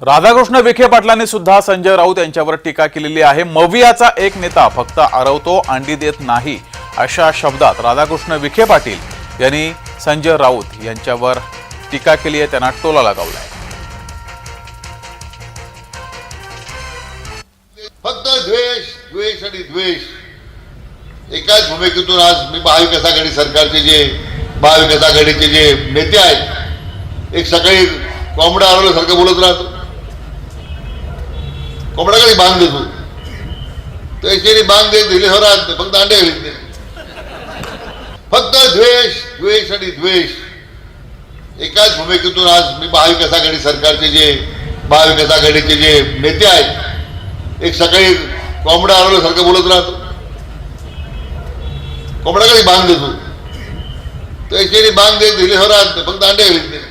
राधाकृष्ण विखे पाटलांनी सुद्धा संजय राऊत यांच्यावर टीका केलेली आहे. मवियाचा एक नेता फक्त आरवतो अंडी देत नाही अशा शब्दात राधाकृष्ण विखे पाटील यांनी संजय राऊत यांच्यावर टीका केली आहे. त्यांना टोला लगावलाय फक्त द्वेष द्वेष आणि द्वेष. एकाच भूमिकेतून आज मी महाविकास आघाडी सरकारचे जे महाविकास आघाडीचे जे नेते आहेत एक सकाळी कोंबडा आरवल्यासारखं बोलत राहतो. कोंबडा कधी बांध देतो त्याच्याने बांध देत दिले होणार फक्त अंडे घालीत नाही फक्त द्वेष द्वेष आणि द्वेष एकाच भूमिकेतून आज मी महाविकास आघाडी सरकारचे जे महाविकास आघाडीचे जे नेते आहेत एक सकाळी कोंबडा हरवल्यासारखं बोलत राहतो कोंबडा कधी बांध देतो त्याच्याने बांध देत दिले होणार फक्त अंडे घालीत नाही